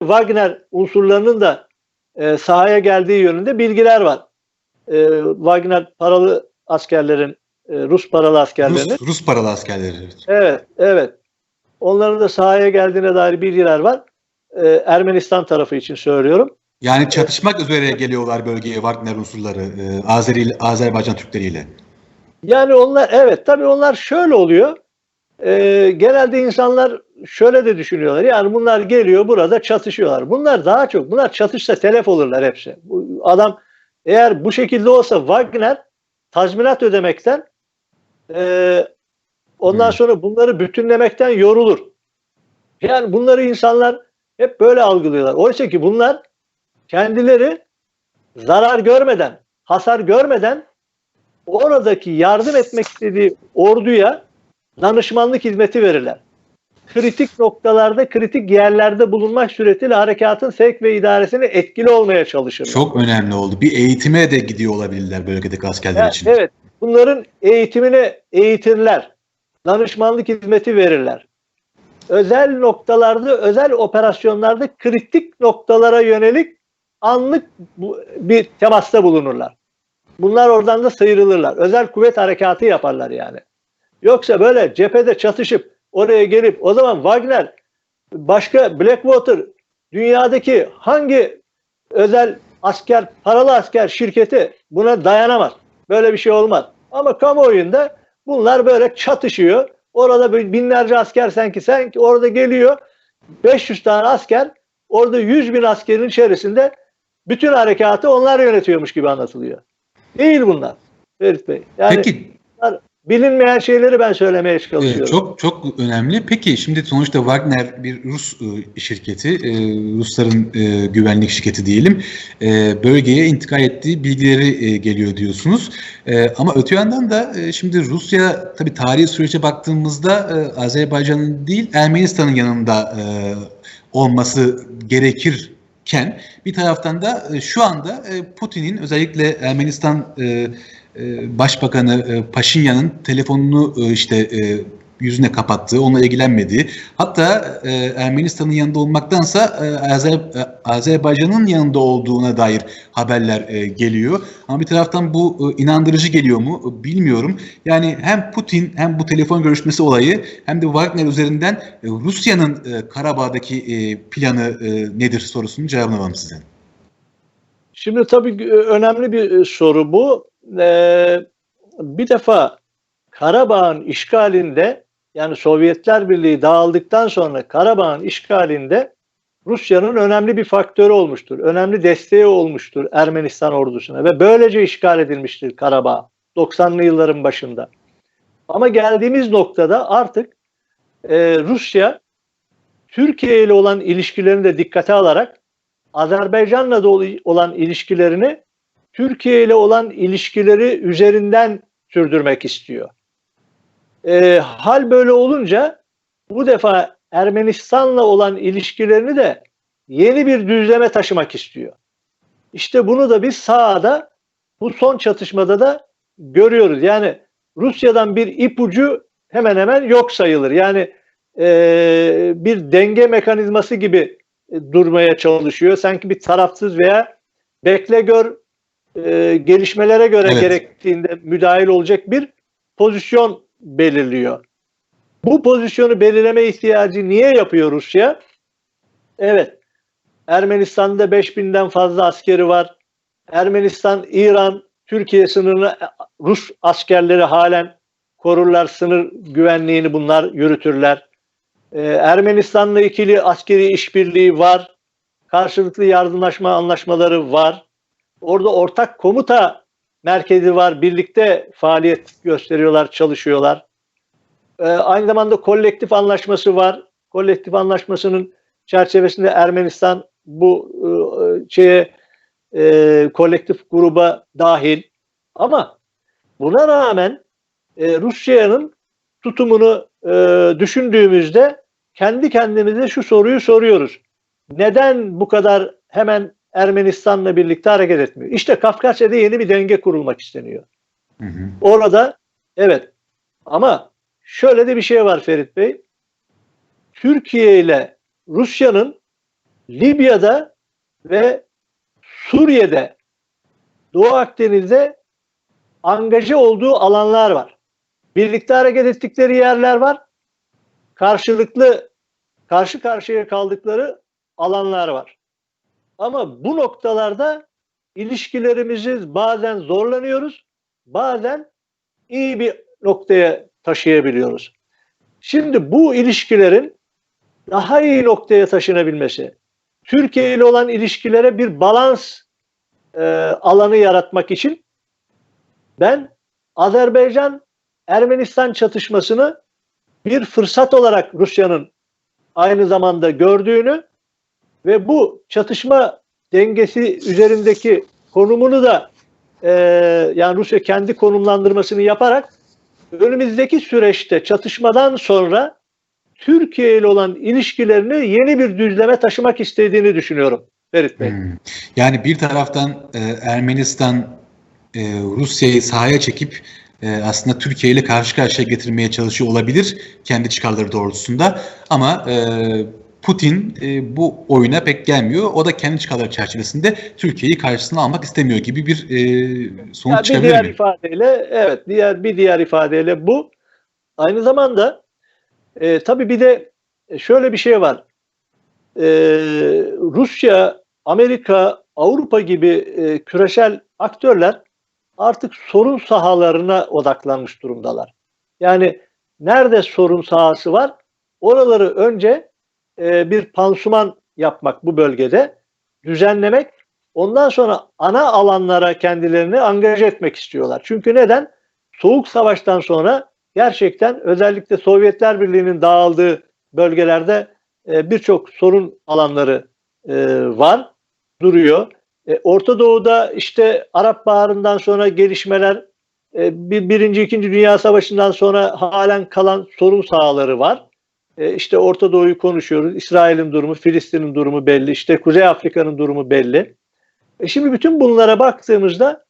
Wagner unsurlarının da e, sahaya geldiği yönünde bilgiler var. E, Wagner paralı askerlerin, e, Rus paralı askerlerinin. Rus, Rus paralı askerleri. evet. Evet, evet. Onların da sahaya geldiğine dair bilgiler var. E, Ermenistan tarafı için söylüyorum. Yani çatışmak üzere geliyorlar bölgeye Wagner unsurları e, Azeri Azerbaycan Türkleriyle. Yani onlar evet tabii onlar şöyle oluyor. Ee, genelde insanlar şöyle de düşünüyorlar. Yani bunlar geliyor burada çatışıyorlar. Bunlar daha çok bunlar çatışsa telef olurlar hepsi. Bu adam eğer bu şekilde olsa Wagner tazminat ödemekten e, ondan Hmm. sonra bunları bütünlemekten yorulur. Yani bunları insanlar hep böyle algılıyorlar. Oysa ki bunlar kendileri zarar görmeden, hasar görmeden oradaki yardım etmek istediği orduya danışmanlık hizmeti verirler. Kritik noktalarda, kritik yerlerde bulunmak suretiyle harekatın sevk ve idaresine etkili olmaya çalışırlar. Çok önemli oldu. Bir eğitime de gidiyor olabilirler bölgedeki askerler Ya, için. evet, bunların eğitimini eğitirler. Danışmanlık hizmeti verirler. Özel noktalarda, özel operasyonlarda kritik noktalara yönelik anlık bir temasta bulunurlar. Bunlar oradan da sıyrılırlar. Özel kuvvet harekatı yaparlar yani. Yoksa böyle cephede çatışıp oraya gelip o zaman Wagner başka Blackwater dünyadaki hangi özel asker, paralı asker şirketi buna dayanamaz. Böyle bir şey olmaz. Ama kamuoyunda bunlar böyle çatışıyor. Orada binlerce asker sanki sanki orada geliyor 500 tane asker orada 100 bin askerin içerisinde bütün harekatı onlar yönetiyormuş gibi anlatılıyor. Değil bunlar Ferit Bey. Yani Peki bilinmeyen şeyleri ben söylemeye Evet, çalışıyorum. çok çok önemli. Peki şimdi sonuçta Wagner bir Rus e, şirketi, e, Rusların e, güvenlik şirketi diyelim. Bölgeye intikal ettiği bilgileri geliyor diyorsunuz. Ama öte yandan da şimdi Rusya tabii tarihi sürece baktığımızda Azerbaycan'ın değil Ermenistan'ın yanında olması gerekirken bir taraftan da şu anda Putin'in özellikle Ermenistan e, Başbakanı e, Paşinyan'ın telefonunu e, işte yüzüne kapattığı, onunla ilgilenmediği, hatta Ermenistan'ın yanında olmaktansa Azer, Azerbaycan'ın yanında olduğuna dair haberler geliyor. Ama bir taraftan bu inandırıcı geliyor mu bilmiyorum. Yani hem Putin hem bu telefon görüşmesi olayı hem de Wagner üzerinden Rusya'nın e, Karabağ'daki planı nedir sorusunun cevabını alalım sizden. Şimdi tabii önemli bir soru bu. Ee, bir defa Karabağ'ın işgalinde yani Sovyetler Birliği dağıldıktan sonra Karabağ'ın işgalinde Rusya'nın önemli bir faktörü olmuştur. Önemli desteği olmuştur Ermenistan ordusuna ve böylece işgal edilmiştir Karabağ 90'lı yılların başında. Ama geldiğimiz noktada artık e, Rusya Türkiye ile olan ilişkilerini de dikkate alarak Azerbaycan'la da ol- olan ilişkilerini Türkiye ile olan ilişkileri üzerinden sürdürmek istiyor. Ee, hal böyle olunca bu defa Ermenistan'la olan ilişkilerini de yeni bir düzleme taşımak istiyor. İşte bunu da biz sahada bu son çatışmada da görüyoruz. Yani Rusya'dan bir ipucu hemen hemen yok sayılır. Yani e, bir denge mekanizması gibi e, durmaya çalışıyor. Sanki bir tarafsız veya bekle gör e, gelişmelere göre Evet. gerektiğinde müdahil olacak bir pozisyon belirliyor. Bu pozisyonu belirleme ihtiyacı niye yapıyor Rusya? Evet. Ermenistan'da 5000'den fazla askeri var. Ermenistan, İran, Türkiye sınırını Rus askerleri halen korurlar. Sınır güvenliğini bunlar yürütürler. Ee, Ermenistan'la ikili askeri işbirliği var. Karşılıklı yardımlaşma anlaşmaları var. Orada ortak komuta merkezi var. Birlikte faaliyet gösteriyorlar, çalışıyorlar. Ee, aynı zamanda kolektif anlaşması var. Kolektif anlaşmasının çerçevesinde Ermenistan bu e, şeye e, kolektif gruba dahil. Ama buna rağmen e, Rusya'nın tutumunu e, düşündüğümüzde kendi kendimize şu soruyu soruyoruz. Neden bu kadar hemen Ermenistan'la birlikte hareket etmiyor? İşte Kafkasya'da yeni bir denge kurulmak isteniyor. Hı hı. Orada evet ama şöyle de bir şey var Ferit Bey. Türkiye ile Rusya'nın Libya'da ve Suriye'de Doğu Akdeniz'de angaje olduğu alanlar var. Birlikte hareket ettikleri yerler var. Karşılıklı karşı karşıya kaldıkları alanlar var. Ama bu noktalarda ilişkilerimizi bazen zorlanıyoruz, bazen iyi bir noktaya taşıyabiliyoruz. Şimdi bu ilişkilerin daha iyi noktaya taşınabilmesi, Türkiye ile olan ilişkilere bir balans e, alanı yaratmak için ben Azerbaycan Ermenistan çatışmasını bir fırsat olarak Rusya'nın aynı zamanda gördüğünü ve bu çatışma dengesi üzerindeki konumunu da e, yani Rusya kendi konumlandırmasını yaparak önümüzdeki süreçte çatışmadan sonra Türkiye ile olan ilişkilerini yeni bir düzleme taşımak istediğini düşünüyorum Ferit Bey. Hmm. Yani bir taraftan e, Ermenistan e, Rusya'yı sahaya çekip e, aslında Türkiye ile karşı karşıya getirmeye çalışıyor olabilir kendi çıkarları doğrultusunda ama e, Putin e, bu oyuna pek gelmiyor. O da kendi çıkarları çerçevesinde Türkiye'yi karşısına almak istemiyor gibi bir e, sonuç Yani bir çıkabilir diğer mi? ifadeyle evet diğer bir diğer ifadeyle bu aynı zamanda e, tabii bir de şöyle bir şey var. E, Rusya, Amerika, Avrupa gibi e, küresel aktörler artık sorun sahalarına odaklanmış durumdalar. Yani nerede sorun sahası var oraları önce e, bir pansuman yapmak bu bölgede düzenlemek ondan sonra ana alanlara kendilerini angaje etmek istiyorlar. Çünkü neden? Soğuk Savaş'tan sonra gerçekten özellikle Sovyetler Birliği'nin dağıldığı bölgelerde e, birçok sorun alanları e, var, duruyor. Orta Doğu'da işte Arap Baharı'ndan sonra gelişmeler, bir, Birinci, İkinci Dünya Savaşı'ndan sonra halen kalan sorun sahaları var. E, işte Orta Doğu'yu konuşuyoruz. İsrail'in durumu, Filistin'in durumu belli. İşte Kuzey Afrika'nın durumu belli. E şimdi bütün bunlara baktığımızda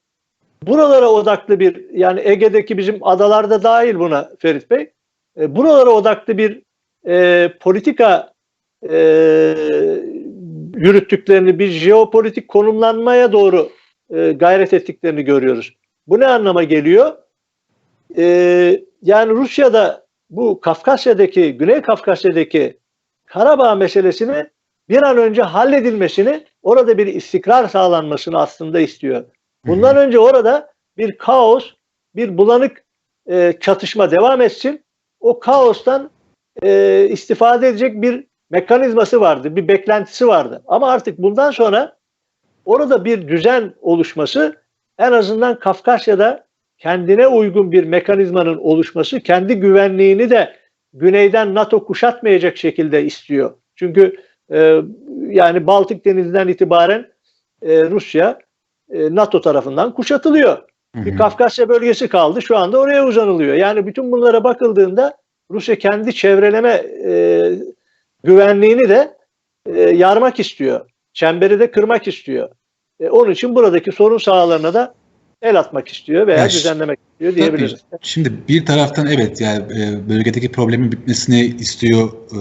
buralara odaklı bir yani Ege'deki bizim adalarda dahil buna Ferit Bey. E, buralara odaklı bir e, politika e, yürüttüklerini, bir jeopolitik konumlanmaya doğru e, gayret ettiklerini görüyoruz. Bu ne anlama geliyor? E, yani Rusya'da bu Kafkasya'daki, Güney Kafkasya'daki Karabağ meselesini bir an önce halledilmesini, orada bir istikrar sağlanmasını aslında istiyor. Bundan Hı hı. önce orada bir kaos, bir bulanık e, çatışma devam etsin. O kaostan e, istifade edecek bir mekanizması vardı, bir beklentisi vardı. Ama artık bundan sonra orada bir düzen oluşması en azından Kafkasya'da kendine uygun bir mekanizmanın oluşması, kendi güvenliğini de güneyden NATO kuşatmayacak şekilde istiyor. Çünkü e, yani Baltık Denizi'nden itibaren e, Rusya e, NATO tarafından kuşatılıyor. Hı Bir hı. Kafkasya bölgesi kaldı. Şu anda oraya uzanılıyor. Yani bütün bunlara bakıldığında Rusya kendi çevreleme e, güvenliğini de e, yarmak istiyor. Çemberi de kırmak istiyor. E, onun için buradaki sorun sahalarına da el atmak istiyor veya Ya ş- düzenlemek istiyor diyebiliriz. Şimdi bir taraftan evet yani e, bölgedeki problemin bitmesini istiyor e,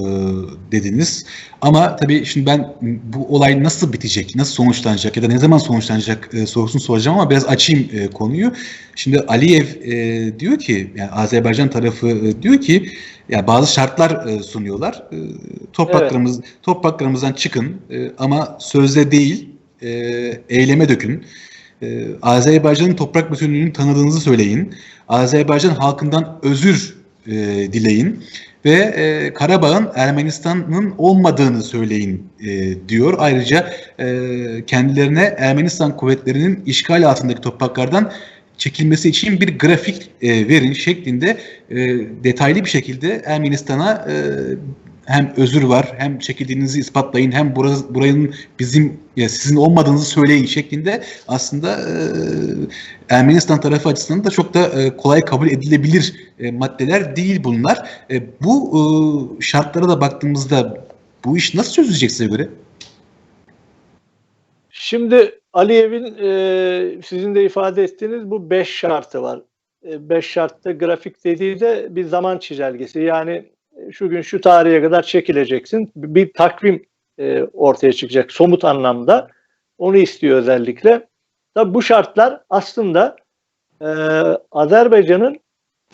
dediniz. Ama tabii şimdi ben bu olay nasıl bitecek, nasıl sonuçlanacak ya da ne zaman sonuçlanacak e, sorusunu soracağım ama biraz açayım e, konuyu. Şimdi Aliyev e, diyor ki yani Azerbaycan tarafı e, diyor ki ya bazı şartlar e, sunuyorlar. E, topraklarımız topraklarımızdan çıkın e, ama sözde değil e, eyleme dökün. Ee, Azerbaycan'ın toprak bütünlüğünü tanıdığınızı söyleyin. Azerbaycan halkından özür e, dileyin ve e, Karabağ'ın Ermenistan'ın olmadığını söyleyin e, diyor. Ayrıca e, kendilerine Ermenistan kuvvetlerinin işgal altındaki topraklardan çekilmesi için bir grafik e, verin şeklinde e, detaylı bir şekilde Ermenistan'a e, hem özür var hem çekildiğinizi ispatlayın hem burası, buranın bizim ya sizin olmadığınızı söyleyin şeklinde aslında e, Ermenistan tarafı açısından da çok da e, kolay kabul edilebilir e, maddeler değil bunlar. E, bu e, şartlara da baktığımızda bu iş nasıl çözülecek size göre? Şimdi Aliyev'in e, sizin de ifade ettiğiniz bu beş şartı var. E, beş şartta grafik dediği de bir zaman çizelgesi. Yani şu gün şu tarihe kadar çekileceksin. Bir takvim e, ortaya çıkacak somut anlamda. Onu istiyor özellikle. Tabii bu şartlar aslında e, Azerbaycan'ın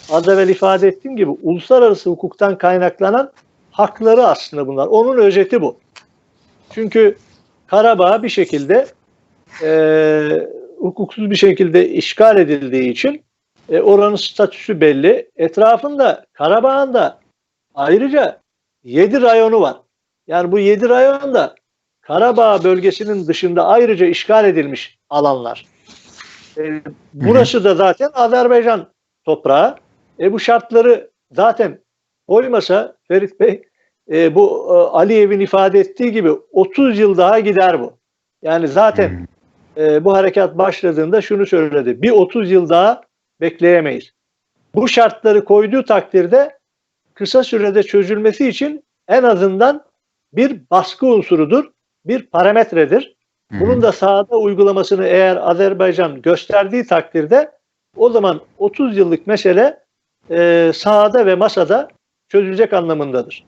az evvel ifade ettiğim gibi uluslararası hukuktan kaynaklanan hakları aslında bunlar. Onun özeti bu. Çünkü Karabağ bir şekilde e, hukuksuz bir şekilde işgal edildiği için e, oranın statüsü belli. Etrafında Karabağ'ın da ayrıca 7 rayonu var. Yani bu 7 rayon da Karabağ bölgesinin dışında ayrıca işgal edilmiş alanlar. E, burası da zaten Azerbaycan toprağı. E, bu şartları zaten koymasa Ferit Bey e, bu e, Aliyev'in ifade ettiği gibi 30 yıl daha gider bu. Yani zaten e, bu harekat başladığında şunu söyledi. Bir 30 yıl daha bekleyemeyiz. Bu şartları koyduğu takdirde kısa sürede çözülmesi için en azından bir baskı unsurudur, bir parametredir. Bunun da sahada uygulamasını eğer Azerbaycan gösterdiği takdirde o zaman 30 yıllık mesele e, sahada ve masada çözülecek anlamındadır.